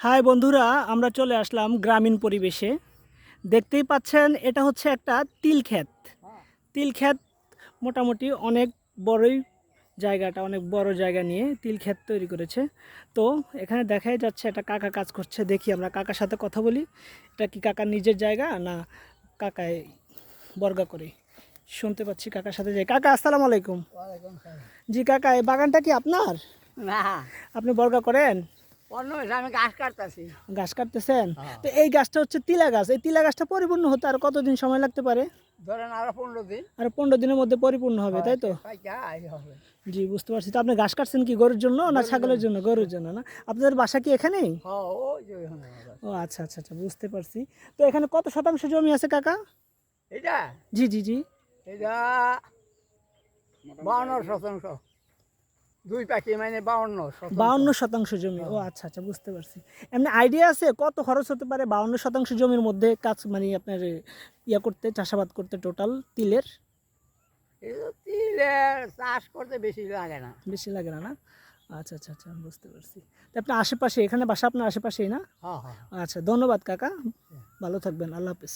High বন্ধুরা আমরা চলে আসলাম গ্রামীণ পরিবেশে। দেখতেই পাচ্ছেন এটা হচ্ছে একটা তিল ক্ষেত। তিল ক্ষেত মোটামুটি অনেক বড়ই জায়গাটা অনেক বড় জায়গা নিয়ে তিল ক্ষেত তৈরি করেছে। তো এখানে দেখাই যাচ্ছে একটা কাকা কাজ করছে। দেখি আমরা কাকার সাথে কথা বলি। এটা কি কাকার নিজের জায়গা না কাকায় বর্গা করে? শুনতে পাচ্ছি কাকার সাথে যাই কাকা আসসালামু আলাইকুম। জি কাকা এই বাগানটা কি আপনার? আপনি বর্গা করেন? গাছ কাটতেছেন? হ্যাঁ। তো এই গাছটা হচ্ছে তিলা গাছ। এই তিলা গাছটা পরিপূর্ণ হতে আর কতদিন সময় লাগতে পারে? ধরেন আরও পনেরো দিন। আর পনেরো দিনের মধ্যে পরিপূর্ণ হবে তাই তো? জি বুঝতে পারছি। তো আপনি ঘাস কাটছেন কি গরুর জন্য না ছাগলের জন্য। গরুর জন্য না? আপনাদের বাসা কি এখানেই। ও আচ্ছা আচ্ছা আচ্ছা বুঝতে পারছি। তো এখানে কত শতাংশ জমি আছে কাকা? এটা জি জি জি। এটা বাউন্ন শতাংশ। দুই পাখি মানে বাউন্ন বাউন্ন শতাংশ জমি। ও আচ্ছা আচ্ছা বুঝতে পারছি। এমনি আইডিয়া আছে কত খরচ হতে পারে বাউন্ন শতাংশ জমির মধ্যে কাজ মানে আপনার ইয়া করতে চাষাবাদ করতে টোটাল তিলের? তিলের চাষ করতে বেশি লাগে না। বেশি লাগে না না? আচ্ছা আচ্ছা আচ্ছা বুঝতে পারছি। তো আপনার আশেপাশে এখানে বাসা আপনার আশেপাশেই না? হ্যাঁ হ্যাঁ আচ্ছা ধন্যবাদ কাকা। ভালো থাকবেন আল্লাহ হাফিজ।